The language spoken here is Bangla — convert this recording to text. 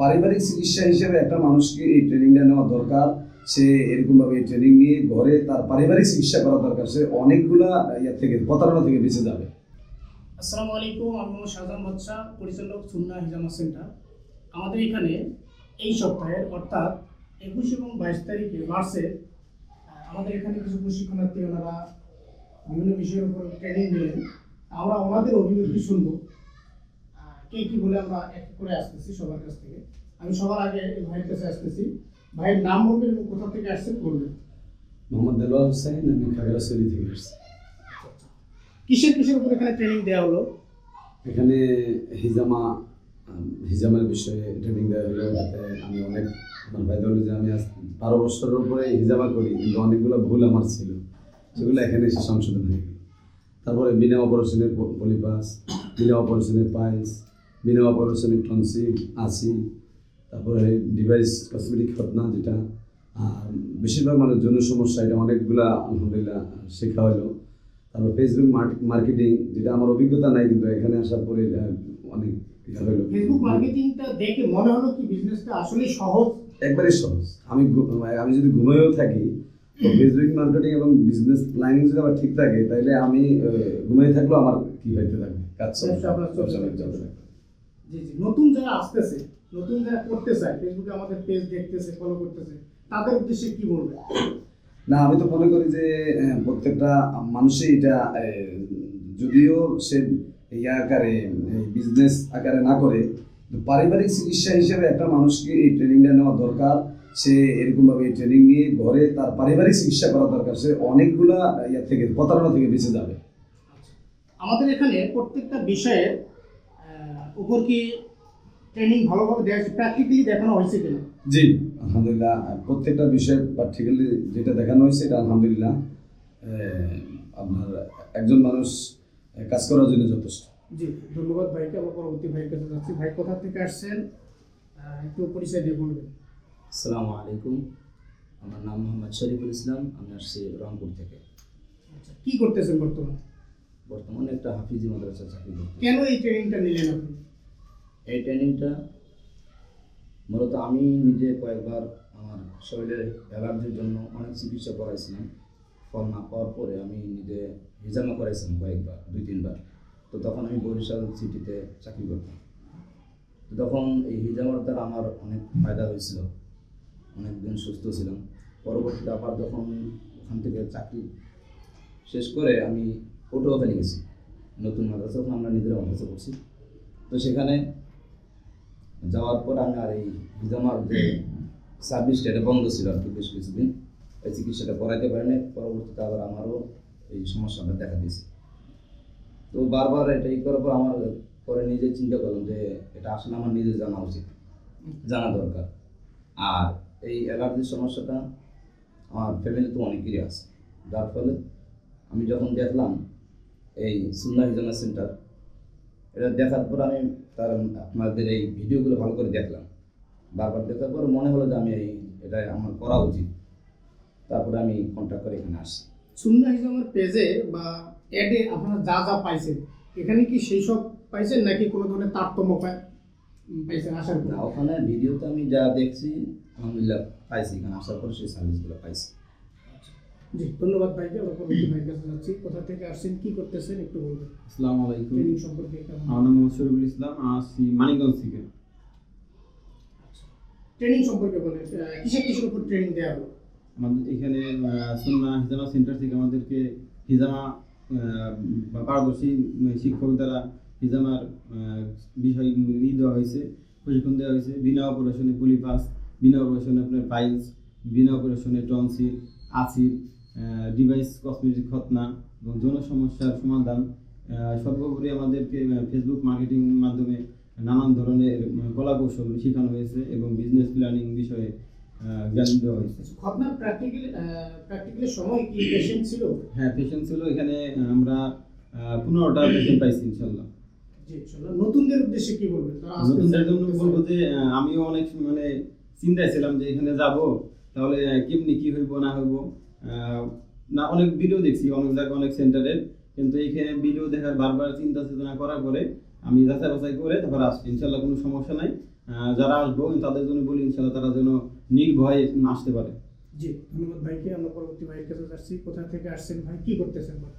পারিবারিক চিকিৎসা হিসেবে একটা মানুষকে এই ট্রেনিংটা নেওয়া দরকার। সে এরকমভাবে এই ট্রেনিং নিয়ে ঘরে তার পারিবারিক চিকিৎসা করা দরকার। সে অনেকগুলা ইয়ে থেকে, প্রতারণা থেকে বেঁচে যাবে। আসসালামু আলাইকুম, আমি শাহজাহান বাদশা পরিচালক সুন্না হিজামা সেন্টার। আমাদের এখানে এই সপ্তাহের অর্থাৎ একুশ এবং বাইশ তারিখে, মার্চে আমাদের এখানে কিছু প্রশিক্ষণার্থী ওনারা বিভিন্ন বিষয়ের উপর ট্রেনিং দিলেন আমরা ওনাদের অভিব্যক্তি শুনব। কে কি বলে আমরা এক করে আসতেছি সবার কাছ থেকে। আমি সবার আগে ভাইয়ের কাছে আসতেছি। ভাইয়ের নাম বলবেন এবং কোথা থেকে আসছেন বলবেন। মোহাম্মদ দেলোয়ার হোসেন আমি খাগড়াছড়ি থেকে আসছি। কিসের কিসের উপর এখানে ট্রেনিং দেওয়া হলো? এখানে হিজামা হিজামার বিষয়ে ট্রেনিং দেওয়া হলো। যাতে আমি অনেক আমার ভাই বলল যে আমি আজ বারো বছরের উপরে হিজামা করি কিন্তু অনেকগুলো ভুল আমার ছিল। সেগুলো এখানে এসে সংশোধন হয়ে গেল। তারপরে বিনা অপারেশনের পলিপাস বিনা অপারেশনের পাইলস বিনা অপারেশনের টনসিল আসি তারপরে ডিভাইস কসমেটিক খতনা যেটা আর বেশিরভাগ মানুষ যৌন সমস্যা এটা অনেকগুলা আলহামদুলিল্লাহ শেখা হলো। তারপর ফেসবুক মার্কেটিং যেটা আমার অভিজ্ঞতা নাই কিন্তু এখানে আসার পরে অনেক হলো। ফেসবুক মার্কেটিংটা দেখে মনে হলো কি বিজনেসটা আসলে সহজ? একবারে সহজ। আমি আমি যদি ঘুমিয়েও থাকি তো ফেসবুক মার্কেটিং এবং বিজনেস প্ল্যানিং যদি আমার ঠিক থাকে তাহলে আমি ঘুমিয়ে থাকলেও আমার কি হইতে থাকবে? কাজ। আপনার চলতে থাকবে। জি জি নতুন যারা আসতেছে নতুন যারা করতে চায় ফেসবুকে আমাদের পেজ দেখতেছে ফলো করতেছে তাদের উদ্দেশ্যে কি বলবে না আমি তো মনে করি যে প্রত্যেকটা মানুষই এটা যদিও সে ইয়া আকারে বিজনেস আকারে না করে কিন্তু পারিবারিক চিকিৎসা হিসেবে একটা মানুষকে এই ট্রেনিংটা নেওয়া দরকার। সে এরকমভাবে এই ট্রেনিং নিয়ে ঘরে তার পারিবারিক চিকিৎসা করা দরকার সে অনেকগুলা ইয়া থেকে প্রতারণা থেকে বেঁচে যাবে। আমাদের এখানে প্রত্যেকটা বিষয়ের আহ, উপর কি ট্রেনিং ভালোভাবে দেওয়া হয়েছে? প্র্যাকটিক্যালি দেখানো হয়েছে কিনা? জি। আলহামদুলিল্লাহ প্রত্যেকটা বিষয়ে পার্টিকুলারলি যেটা দেখানো হয়েছে এটা আলহামদুলিল্লাহ আপনার একজন মানুষ কাজ করার জন্য যথেষ্ট। জি ধন্যবাদ ভাইকে আমার পরবর্তী ভাইয়ের কাছে যাচ্ছি। ভাই কোথা থেকে আসছেন? একটু পরিচয় দিয়ে বলবেন। আসসালামু আলাইকুম। আমার নাম মোহাম্মদ শরীফুল ইসলাম আমি আসছি রংপুর থেকে। আচ্ছা কি করতেছেন বর্তমানে? বর্তমানে একটা হাফিজি মাদ্রাসা চাকরি করতে কেন এই ট্রেনিংটা নিলেন আপনি? এই ট্রেনিংটা মূলত আমি নিজে কয়েকবার আমার শরীরের অ্যালার্জির জন্য অনেক চিকিৎসা করাইছিলাম। ফল না পাওয়ার পরে আমি নিজে হিজামা করাইছিলাম কয়েকবার দুই তিনবার। তো তখন আমি বরিশাল সিটিতে চাকরি করতাম। তো তখন এই হিজামার দ্বারা আমার অনেক ফায়দা হয়েছিল। অনেক দিন সুস্থ ছিলাম। পরবর্তীতে আবার যখন ওখান থেকে চাকরি শেষ করে আমি পটুয়াখালী গেছি। নতুন মাদ্রাসা আমরা নিজেরা মাদ্রাসা করছি, তো সেখানে যাওয়ার পর আমি আর এই হিজামার যে সার্ভিসটা এটা বন্ধ ছিল আর কি বেশ কিছুদিন। এই চিকিৎসাটা করাইতে পারিনি পরবর্তীতে আবার আমারও এই সমস্যাটা দেখা দিয়েছে। তো বারবার এটা ই করার পর আমার পরে নিজে চিন্তা করলাম যে এটা আসলে আমার নিজে জানা উচিত, জানা দরকার। আর এই অ্যালার্জির সমস্যাটা আমার ফ্যামিলিতে অনেকেরই আছে। যার ফলে আমি যখন দেখলাম এই সুন্না হিজামা সেন্টার এটা দেখার পর আমি তার আপনাদের এই ভিডিওগুলো ভালো করে দেখলাম। বারবার দেখার পর মনে হলো যে আমি এই এটা আমার করা উচিত। তারপরে আমি কন্ট্যাক্ট করে এখানে আসছি। সুন্না হিজামের পেজে বা অ্যাডে আপনারা যা যা পাইছেন এখানে কি সেই সব পাইছেন নাকি কোনো ধরনের তারতম্য পাইছেন আসার পর? ওখানে ভিডিওতে আমি যা দেখছি আলহামদুলিল্লাহ পাইছি। এখানে আসার পর সেই সার্ভিসগুলো পাইছি। জি ধন্যবাদ ভাইকে আমরা পরবর্তী ভাইয়ের কাছে যাচ্ছি। কোথা থেকে আসছেন কি করতেছেন একটু বলবেন। আসসালামু আলাইকুম। ট্রেনিং সম্পর্কে আমার নাম মোহাম্মদ শরীফুল ইসলাম আসছি মানিকগঞ্জ থেকে। ট্রেনিং সম্পর্কে বলেন কিসের কিসের উপর ট্রেনিং দেওয়া হলো? আমাদের এখানে সুন্না হিজামা সেন্টার থেকে আমাদেরকে হিজামা পারদর্শী শিক্ষক দ্বারা হিজামার বিষয় ই দেওয়া হয়েছে প্রশিক্ষণ দেওয়া হয়েছে। বিনা অপারেশনে পলিপাস বিনা অপারেশনে আপনার পাইলস বিনা অপারেশনে টনসিল আসির ডিভাইস কসমেটিক খতনা এবং যৌন সমস্যার সমাধান সর্বোপরি আমাদেরকে ফেসবুক মার্কেটিং মাধ্যমে নানান ধরনের উম, কলা কৌশল শেখানো হয়েছে এবং বিজনেস প্ল্যানিং বিষয়ে জ্ঞান দেওয়া হয়েছে। আপনার প্র্যাকটিক্যাল প্র্যাকটিক্যালের সময় কি পেশেন্ট ছিল? হ্যাঁ পেশেন্ট ছিল এখানে আমরা পনেরোটা পেশেন্ট পাইছি ইনশাল্লাহ নতুনদের উদ্দেশ্যে কি বলবেন? নতুনদের জন্য বলব যে আমিও অনেক মানে চিন্তায় ছিলাম যে এখানে যাব তাহলে কেমনি কি হইব না হইব। না, অনেক ভিডিও দেখছি, অনেক জায়গায়, অনেক সেন্টারের কিন্তু এইখানে ভিডিও দেখার বারবার চিন্তা চেতনা করার পরে আমি যাচাই বাছাই করে তারপর আসছি। ইনশাল্লাহ কোনো সমস্যা নাই। যারা আসব তাদের জন্য বলি ইনশাল্লাহ তারা যেন নির্ভয়ে আসতে পারে। জি, ধন্যবাদ ভাইকে। আমরা পরবর্তী ভাইয়ের কাছে যাচ্ছি। কোথা থেকে আসছেন ভাই? কি করতেছেন